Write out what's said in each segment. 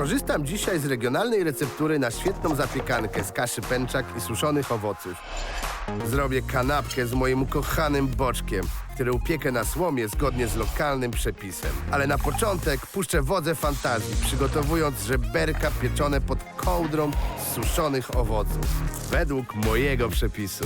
Skorzystam dzisiaj z regionalnej receptury na świetną zapiekankę z kaszy pęczak i suszonych owoców. Zrobię kanapkę z moim ukochanym boczkiem, który upiekę na słomie zgodnie z lokalnym przepisem. Ale na początek puszczę wodze fantazji, przygotowując żeberka pieczone pod kołdrą suszonych owoców. Według mojego przepisu.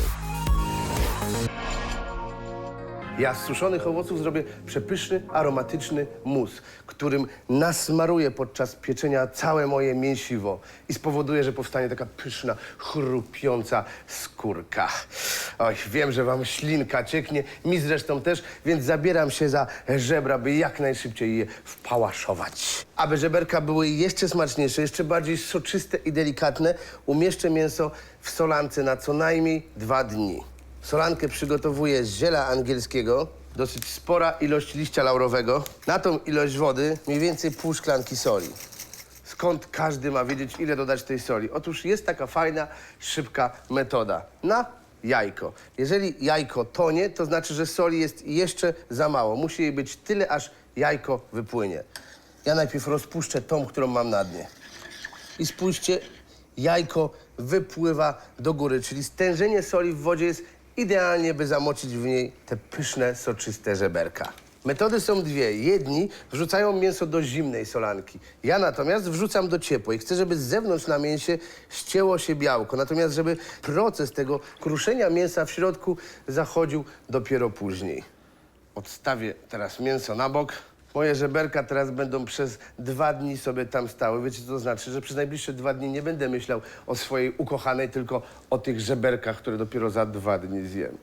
Ja z suszonych owoców zrobię przepyszny, aromatyczny mus, którym nasmaruję podczas pieczenia całe moje mięsiwo i spowoduje, że powstanie taka pyszna, chrupiąca skórka. Oj, wiem, że wam ślinka cieknie, mi zresztą też, więc zabieram się za żebra, by jak najszybciej je wpałaszować. Aby żeberka były jeszcze smaczniejsze, jeszcze bardziej soczyste i delikatne, umieszczę mięso w solance na co najmniej dwa dni. Solankę przygotowuję z ziela angielskiego. Dosyć spora ilość liścia laurowego. Na tą ilość wody mniej więcej pół szklanki soli. Skąd każdy ma wiedzieć, ile dodać tej soli? Otóż jest taka fajna, szybka metoda. Na jajko. Jeżeli jajko tonie, to znaczy, że soli jest jeszcze za mało. Musi jej być tyle, aż jajko wypłynie. Ja najpierw rozpuszczę tą, którą mam na dnie. I spójrzcie, jajko wypływa do góry, czyli stężenie soli w wodzie jest idealnie, by zamoczyć w niej te pyszne, soczyste żeberka. Metody są dwie. Jedni wrzucają mięso do zimnej solanki. Ja natomiast wrzucam do ciepłej. Chcę, żeby z zewnątrz na mięsie ścięło się białko. Natomiast, żeby proces tego kruszenia mięsa w środku zachodził dopiero później. Odstawię teraz mięso na bok. Moje żeberka teraz będą przez dwa dni sobie tam stały. Wiecie, co to znaczy? Że przez najbliższe dwa dni nie będę myślał o swojej ukochanej, tylko o tych żeberkach, które dopiero za dwa dni zjem.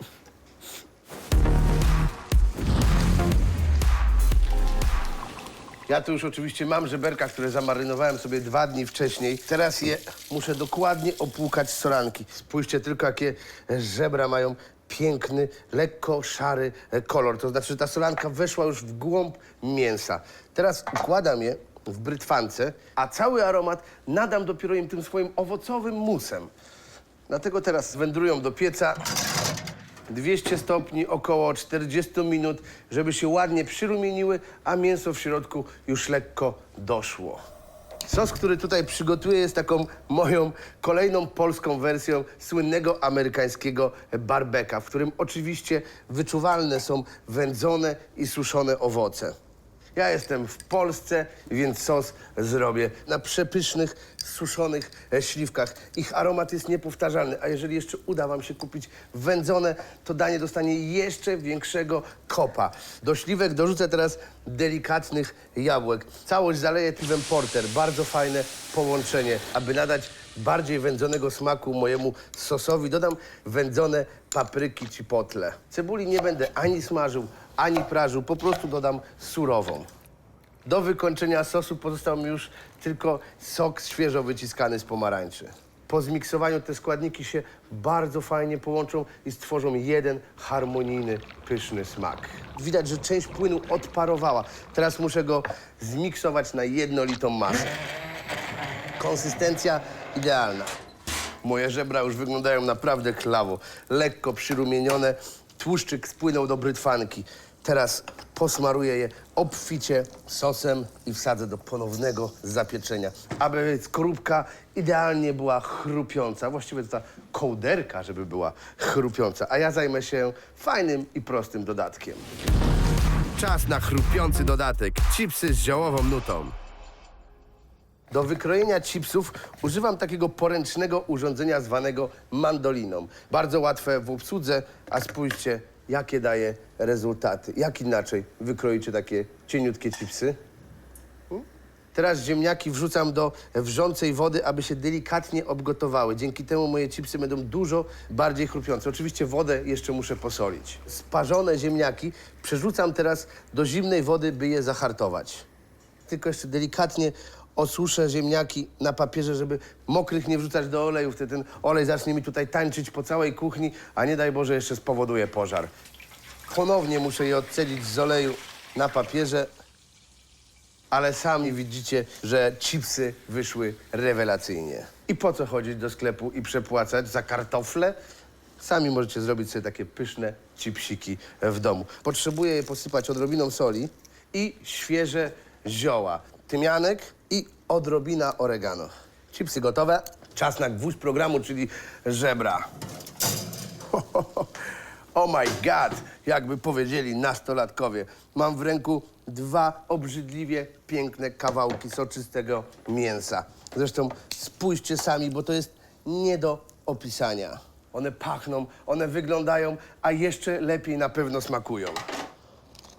Ja tu już oczywiście mam żeberka, które zamarynowałem sobie dwa dni wcześniej. Teraz je muszę dokładnie opłukać z solanki. Spójrzcie tylko, jakie żebra mają piękny, lekko szary e, kolor. To znaczy, że ta solanka weszła już w głąb mięsa. Teraz układam je w brytwance, a cały aromat nadam dopiero im tym swoim owocowym musem. Dlatego teraz wędrują do pieca 200 stopni, około 40 minut, żeby się ładnie przyrumieniły, a mięso w środku już lekko doszło. Sos, który tutaj przygotuję, jest taką moją kolejną polską wersją słynnego amerykańskiego barbeka, w którym oczywiście wyczuwalne są wędzone i suszone owoce. Ja jestem w Polsce, więc sos zrobię na przepysznych, suszonych e, śliwkach. Ich aromat jest niepowtarzalny, a jeżeli jeszcze uda wam się kupić wędzone, to danie dostanie jeszcze większego kopa. Do śliwek dorzucę teraz delikatnych jabłek. Całość zaleję piwem porter. Bardzo fajne połączenie. Aby nadać bardziej wędzonego smaku mojemu sosowi, dodam wędzone papryki chipotle. Cebuli nie będę ani smażył, ani prażył, po prostu dodam surową. Do wykończenia sosu pozostał mi już tylko sok świeżo wyciskany z pomarańczy. Po zmiksowaniu te składniki się bardzo fajnie połączą i stworzą jeden harmonijny, pyszny smak. Widać, że część płynu odparowała. Teraz muszę go zmiksować na jednolitą masę. Konsystencja idealna. Moje żebra już wyglądają naprawdę klawo. Lekko przyrumienione, tłuszczyk spłynął do brytwanki. Teraz posmaruję je obficie sosem i wsadzę do ponownego zapieczenia, aby skorupka idealnie była chrupiąca. Właściwie to ta kołderka, żeby była chrupiąca. A ja zajmę się fajnym i prostym dodatkiem. Czas na chrupiący dodatek. Chipsy z ziołową nutą. Do wykrojenia chipsów używam takiego poręcznego urządzenia zwanego mandoliną. Bardzo łatwe w obsłudze, a spójrzcie, jakie daje rezultaty. Jak inaczej wykroicie takie cieniutkie chipsy? Hmm? Teraz ziemniaki wrzucam do wrzącej wody, aby się delikatnie obgotowały. Dzięki temu moje chipsy będą dużo bardziej chrupiące. Oczywiście wodę jeszcze muszę posolić. Sparzone ziemniaki przerzucam teraz do zimnej wody, by je zahartować tylko jeszcze delikatnie osuszę ziemniaki na papierze, żeby mokrych nie wrzucać do oleju. Wtedy ten olej zacznie mi tutaj tańczyć po całej kuchni, a nie daj Boże jeszcze spowoduje pożar. Ponownie muszę je odcelić z oleju na papierze, ale sami widzicie, że chipsy wyszły rewelacyjnie. I po co chodzić do sklepu i przepłacać za kartofle? Sami możecie zrobić sobie takie pyszne chipsiki w domu. Potrzebuję je posypać odrobiną soli i świeże zioła. Tymianek i odrobina oregano. Chipsy gotowe. Czas na gwóźdź programu, czyli żebra. Oh my god, jakby powiedzieli nastolatkowie. Mam w ręku dwa obrzydliwie piękne kawałki soczystego mięsa. Zresztą spójrzcie sami, bo to jest nie do opisania. One pachną, one wyglądają, a jeszcze lepiej na pewno smakują.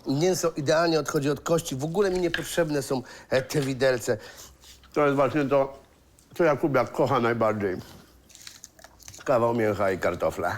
Mięso idealnie odchodzi od kości. W ogóle mi niepotrzebne są e, te widelce. To jest właśnie to, co Jakubiak kocha najbardziej. Kawał mięcha i kartofle.